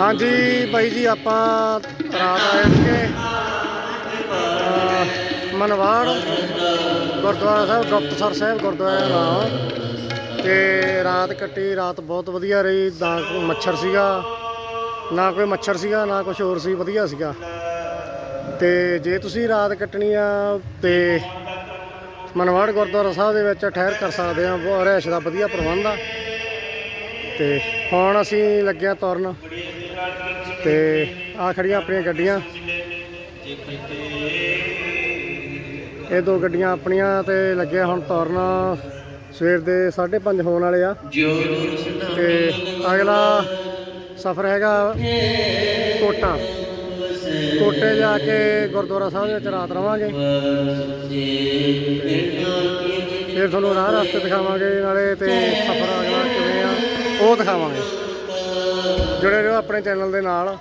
ਹਾਂਜੀ ਬਾਈ ਜੀ, ਆਪਾਂ ਰਾਤ ਆਏ ਸੀਗੇ ਮਨਵਾੜ, ਗੁਰਦੁਆਰਾ ਸਾਹਿਬ, ਗੁਪਤਸਰ ਸਾਹਿਬ, ਗੁਰਦੁਆਰਾ ਦਾ ਤੇ ਰਾਤ ਕੱਟੀ, ਰਾਤ ਬਹੁਤ ਵਧੀਆ ਰਹੀ, ਨਾ ਮੱਛਰ ਸੀਗਾ, ਨਾ ਕੋਈ ਮੱਛਰ ਸੀਗਾ, ਨਾ ਕੁਝ ਹੋਰ ਸੀ, ਵਧੀਆ ਸੀਗਾ। ਤੇ ਜੇ ਤੁਸੀਂ ਰਾਤ ਕੱਟਣੀ ਆ, ਤੇ ਮਨਵਾੜ ਗੁਰਦੁਆਰਾ ਸਾਹਿਬ ਦੇ ਵਿੱਚ ਠਹਿਰ ਕਰ ਸਕਦੇ ਆ ਬਹੁਤ ਦਾ ਵਧੀਆ ਪ੍ਰਬੰਧ ਆ। ਤੇ ਹੁਣ ਅਸੀਂ ਲੱਗਿਆ ਤੁਰਨ। ਤੇ ਆ ਖੜੀਆਂ ਆਪਣੀਆਂ ਗੱਡੀਆਂ। ਇਹ ਦੋ ਗੱਡੀਆਂ ਆਪਣੀਆਂ ਤੇ ਲੱਗਿਆ ਹੁਣ ਤੋਰਨਾ ਸਵੇਰ ਦੇ 5:30 ਹੋਣ ਵਾਲੇ ਆ। ਤੇ ਅਗਲਾ ਸਫ਼ਰ ਹੈਗਾ ਕੋਟਾ। ਕੋਟੇ ਜਾ ਕੇ ਗੁਰਦੁਆਰਾ ਸਾਹਿਬ ਵਿੱਚ ਰਾਤ ਰਵਾਂਗੇ। ਫਿਰ ਤੁਹਾਨੂੰ ਰਾਹ ਰਸਤੇ ਦਿਖਾਵਾਂਗੇ, ਨਾਲੇ ਤੇ ਸਫ਼ਰ ਅਗਲਾ ਕਿਵੇਂ ਆ, ਉਹ ਦਿਖਾਵਾਂਗੇ। ਜੁੜੇ ਰਹੋ ਆਪਣੇ ਚੈਨਲ ਦੇ ਨਾਲ।